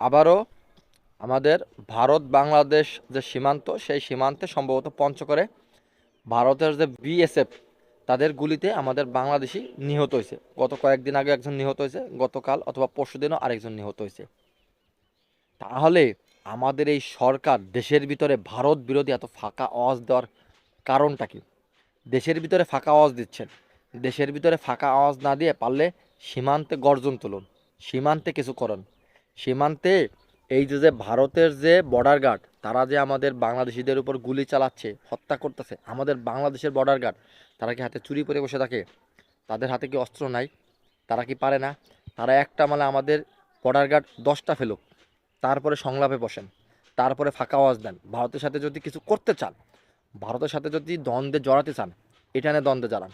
আবারও আমাদের ভারত বাংলাদেশ যে সীমান্ত, সেই সীমান্তে সম্ভবত পঞ্চগড়ে ভারতের যে বিএসএফ, তাদের গুলিতে আমাদের বাংলাদেশি নিহত হয়েছে। গত কয়েকদিন আগে একজন নিহত হয়েছে, গতকাল অথবা পরশুদিনও আরেকজন নিহত হয়েছে। তাহলে আমাদের এই সরকার দেশের ভিতরে ভারত বিরোধী এত ফাঁকা আওয়াজ দেওয়ার কারণটা কি? দেশের ভিতরে ফাঁকা আওয়াজ দিচ্ছেন। দেশের ভিতরে ফাঁকা আওয়াজ না দিয়ে পারলে সীমান্তে গর্জন তুলুন। সীমান্তে কিছু করুন। সীমান্তে এই যে যে ভারতের যে বর্ডার গার্ড তারা যে আমাদের বাংলাদেশিদের উপর গুলি চালাচ্ছে, হত্যা করতেছে, আমাদের বাংলাদেশের বর্ডার গার্ড তারা কি হাতে চুরি পরে বসে থাকে? তাদের হাতে কি অস্ত্র নাই? তারা কি পারে না? তারা একটা মানে আমাদের বর্ডার গার্ড দশটা ফেলুক, তারপরে সংলাপে বসেন, তারপরে ফাঁকা আওয়াজ দেন। ভারতের সাথে যদি কিছু করতে চান, ভারতের সাথে যদি দ্বন্দ্বে জড়াতে চান, এটা নিয়ে দ্বন্দ্বে জড়ান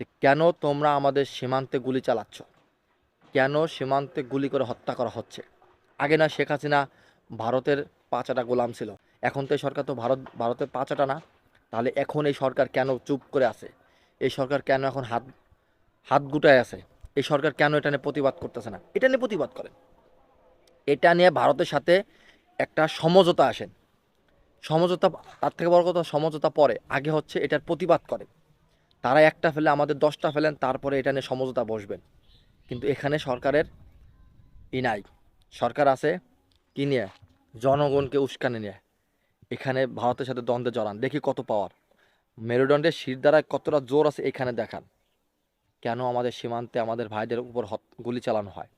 যে কেন তোমরা আমাদের সীমান্তে গুলি চালাচ্ছ? কেন সীমান্তে গুলি করে হত্যা করা হচ্ছে? আগে না শেখ হাসিনা ভারতের পাঁচাটা গোলাম ছিল। এখন তো এই সরকার তো ভারত, ভারতের পাঁচাটা না। তাহলে এখন এই সরকার কেন চুপ করে আছে? এই সরকার কেন এখন হাত হাত গুটায় আছে? এই সরকার কেন এটা নিয়ে প্রতিবাদ করতেছে না? এটা নিয়ে প্রতিবাদ করেন এটা নিয়ে ভারতের সাথে একটা সমঝোতা আসেন সমঝোতা, তার থেকে বড় কথা সমঝোতা পরে, আগে হচ্ছে এটার প্রতিবাদ করে। তারা একটা ফেলে, আমাদের দশটা ফেলেন, তারপরে এটা নিয়ে সমঝোতা বসবেন কিন্তু এখানে সরকারের ই নাই। সরকার আছে, কি নিয়ে? জনগণকে উস্কানি নিয়ে। এখানে ভারতের সাথে দ্বন্দ্বে জড়ান। দেখি কত পাওয়ার মেরুদণ্ডের শির দ্বারায় কতটা জোর আছে এখানে দেখান। কেন আমাদের সীমান্তে আমাদের ভাইদের উপর গুলি চালানো হয়?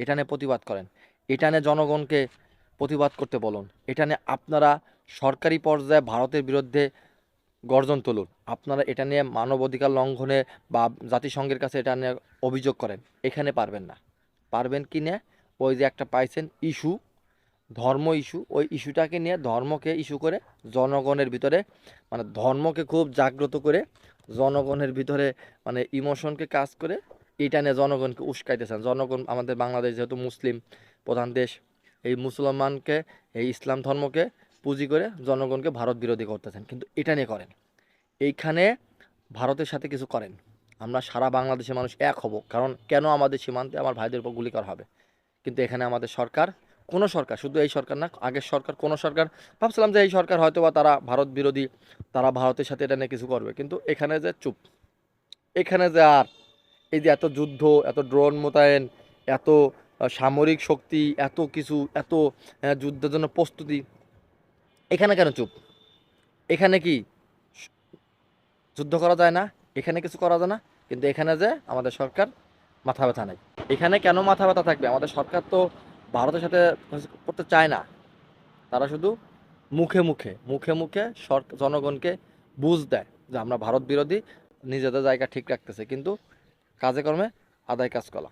এটা নিয়ে প্রতিবাদ করেন। এটা নিয়ে জনগণকে প্রতিবাদ করতে বলুন। এটা নিয়ে আপনারা সরকারি পর্যায়ে ভারতের বিরুদ্ধে গর্জন তুলুন। আপনারা এটা নিয়ে মানবাধিকার লঙ্ঘনে বা জাতিসংঘের কাছে এটা নিয়ে অভিযোগ করেন। এখানে পারবেন না। পারবেন কি নিয়ে? ওই যে একটা পাইছেন ইস্যু, ধর্ম ইস্যু, ওই ইস্যুটাকে নিয়ে ধর্মকে ইস্যু করে জনগণের ভিতরে মানে ধর্মকে খুব জাগ্রত করে জনগণের ভিতরে মানে ইমোশনকে কাজ করে এটা নিয়ে জনগণকে উস্কাইতেছেন। জনগণ আমাদের বাংলাদেশ যেহেতু মুসলিম প্রধান দেশ, এই মুসলমানকে, এই ইসলাম ধর্মকে পুঁজি করে জনগণকে ভারত বিরোধী করতেছেন। কিন্তু এটা নিয়ে করেন। এইখানে ভারতের সাথে কিছু করেন। আমরা সারা বাংলাদেশের মানুষ এক হব। কারণ কেন আমাদের সীমান্তে আমার ভাইদের উপর গুলি করা হবে? কিন্তু এখানে আমাদের সরকার, কোনো সরকার, শুধু এই সরকার না, আগের সরকার, কোনো সরকার, ভাবছিলাম যে এই সরকার হয়তো বা তারা ভারত বিরোধী, তারা ভারতের সাথে এটা নিয়ে কিছু করবে। কিন্তু এখানে যে চুপ, এখানে যে আর, এই যে এত যুদ্ধ, এত ড্রোন মোতায়েন, এত সামরিক শক্তি, এত কিছু, এত যুদ্ধের জন্য প্রস্তুতি, এখানে কেন চুপ? এখানে কি যুদ্ধ করা যায় না? এখানে কিছু করা যায় না? কিন্তু এখানে যে আমাদের সরকার মাথা ব্যথা নেই। এখানে কেন মাথা ব্যথা থাকবে? আমাদের সরকার তো ভারতের সাথে করতে চায় না। তারা শুধু মুখে মুখে মুখে মুখে জনগণকে বুঝ দেয় যে আমরা ভারত বিরোধী, নিজেদের জায়গা ঠিক রাখতেছে। কিন্তু কাজে কর্মে আদায় কাজ করা।